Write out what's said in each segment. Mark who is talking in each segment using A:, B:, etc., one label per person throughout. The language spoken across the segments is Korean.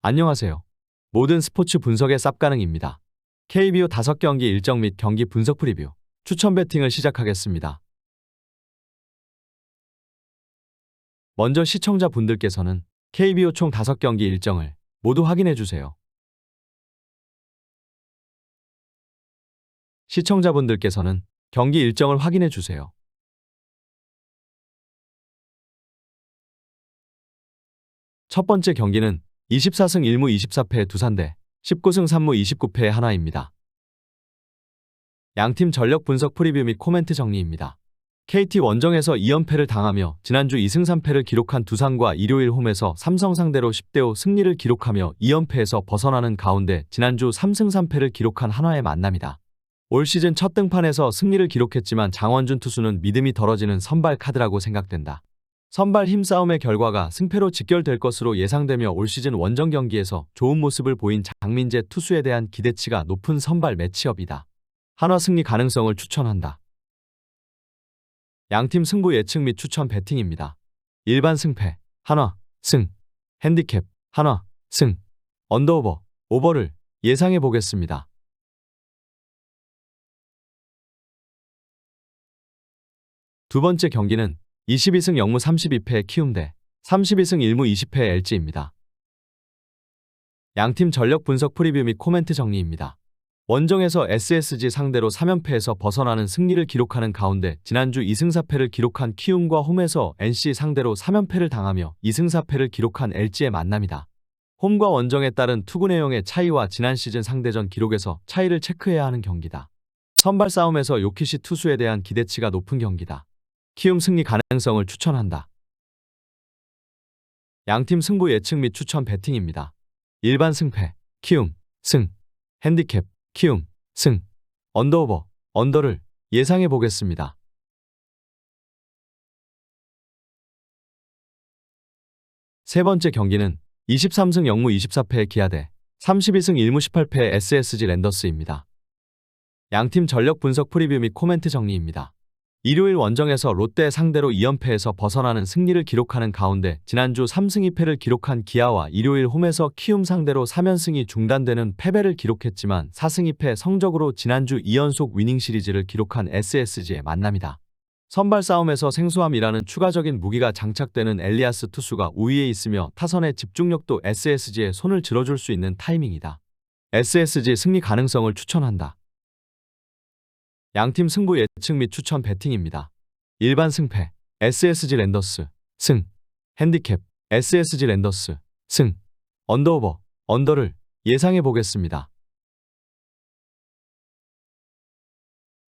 A: 안녕하세요. 모든 스포츠 분석의 쌉가능입니다. KBO 5경기 일정 및 경기 분석 프리뷰, 추천 배팅을 시작하겠습니다. 먼저 시청자분들께서는 KBO 총 5경기 일정을 모두 확인해 주세요. 시청자분들께서는 경기 일정을 확인해 주세요. 첫 번째 경기는 24승 1무 24패의 두산대 19승 3무 29패의 하나입니다. 양팀 전력 분석 프리뷰 및 코멘트 정리입니다. KT 원정에서 2연패를 당하며 지난주 2승 3패를 기록한 두산과 일요일 홈에서 삼성 상대로 10대5 승리를 기록하며 2연패에서 벗어나는 가운데 지난주 3승 3패를 기록한 한화의 만남이다. 올 시즌 첫 등판에서 승리를 기록했지만 장원준 투수는 믿음이 덜어지는 선발 카드라고 생각된다. 선발 힘싸움의 결과가 승패로 직결될 것으로 예상되며 올 시즌 원정 경기에서 좋은 모습을 보인 장민재 투수에 대한 기대치가 높은 선발 매치업이다. 한화 승리 가능성을 추천한다. 양팀 승부 예측 및 추천 배팅입니다. 일반 승패, 한화, 승, 핸디캡, 한화, 승, 언더오버, 오버를 예상해 보겠습니다. 두 번째 경기는 22승 0무 32패의 키움대 32승 1무 20패의 LG입니다. 양팀 전력 분석 프리뷰 및 코멘트 정리입니다. 원정에서 SSG 상대로 3연패에서 벗어나는 승리를 기록하는 가운데 지난주 2승 4패를 기록한 키움과 홈에서 NC 상대로 3연패를 당하며 2승 4패를 기록한 LG의 만남이다. 홈과 원정에 따른 투구 내용의 차이와 지난 시즌 상대전 기록에서 차이를 체크해야 하는 경기다. 선발 싸움에서 요키시 투수에 대한 기대치가 높은 경기다. 키움 승리 가능성을 추천한다. 양팀 승부 예측 및 추천 배팅입니다. 일반 승패, 키움, 승, 핸디캡, 키움, 승, 언더오버, 언더를 예상해 보겠습니다. 세 번째 경기는 23승 0무 24패의 기아 대 32승 1무 18패의 SSG 랜더스입니다. 양팀 전력 분석 프리뷰 및 코멘트 정리입니다. 일요일 원정에서 롯데 상대로 2연패에서 벗어나는 승리를 기록하는 가운데 지난주 3승 2패를 기록한 기아와 일요일 홈에서 키움 상대로 3연승이 중단되는 패배를 기록했지만 4승 2패 성적으로 지난주 2연속 위닝 시리즈를 기록한 SSG의 만남이다. 선발 싸움에서 생소함이라는 추가적인 무기가 장착되는 엘리아스 투수가 우위에 있으며 타선의 집중력도 SSG의 손을 들어줄 수 있는 타이밍이다. SSG 승리 가능성을 추천한다. 양팀 승부 예측 및 추천 배팅입니다. 일반 승패, SSG 랜더스, 승, 핸디캡, SSG 랜더스, 승, 언더오버, 언더를 예상해 보겠습니다.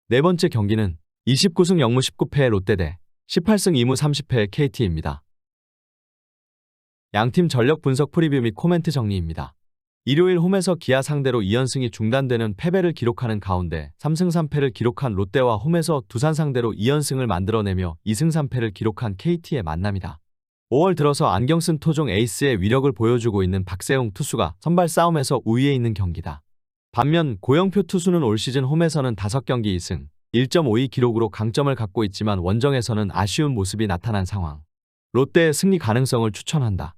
A: 네 번째 경기는 29승 0무 19패의 롯데 대 18승 2무 30패의 KT입니다. 양팀 전력 분석 프리뷰 및 코멘트 정리입니다. 일요일 홈에서 기아 상대로 2연승이 중단되는 패배를 기록하는 가운데 3승 3패를 기록한 롯데와 홈에서 두산 상대로 2연승을 만들어내며 2승 3패를 기록한 KT의 만남이다. 5월 들어서 안경 쓴 토종 에이스의 위력을 보여주고 있는 박세웅 투수가 선발 싸움에서 우위에 있는 경기다. 반면 고영표 투수는 올 시즌 홈에서는 5경기 2승, 1.52 기록으로 강점을 갖고 있지만 원정에서는 아쉬운 모습이 나타난 상황. 롯데의 승리 가능성을 추천한다.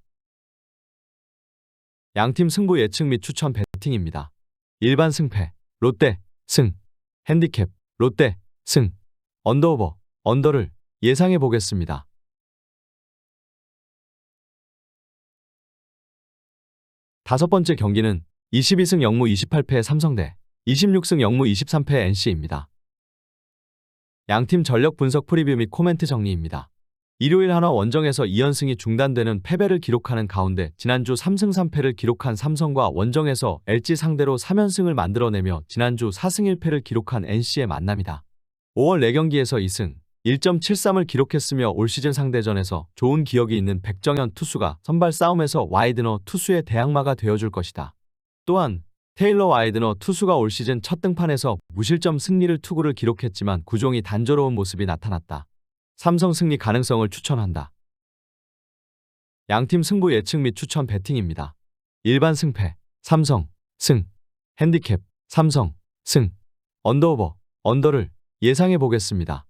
A: 양팀 승부 예측 및 추천 배팅입니다. 일반 승패, 롯데, 승, 핸디캡, 롯데, 승, 언더오버, 언더를 예상해 보겠습니다. 다섯 번째 경기는 22승 0무 28패의 삼성대, 26승 0무 23패의 NC입니다. 양팀 전력 분석 프리뷰 및 코멘트 정리입니다. 일요일 한화 원정에서 2연승이 중단되는 패배를 기록하는 가운데 지난주 3승 3패를 기록한 삼성과 원정에서 LG 상대로 3연승을 만들어내며 지난주 4승 1패를 기록한 NC의 만남이다. 5월 4경기에서 2승, 1.73을 기록했으며 올 시즌 상대전에서 좋은 기억이 있는 백정현 투수가 선발 싸움에서 와이드너 투수의 대항마가 되어줄 것이다. 또한 테일러 와이드너 투수가 올 시즌 첫 등판에서 무실점 승리를 투구를 기록했지만 구종이 단조로운 모습이 나타났다. 삼성 승리 가능성을 추천한다. 양팀 승부 예측 및 추천 배팅입니다. 일반 승패, 삼성, 승, 핸디캡, 삼성, 승, 언더오버, 언더를 예상해 보겠습니다.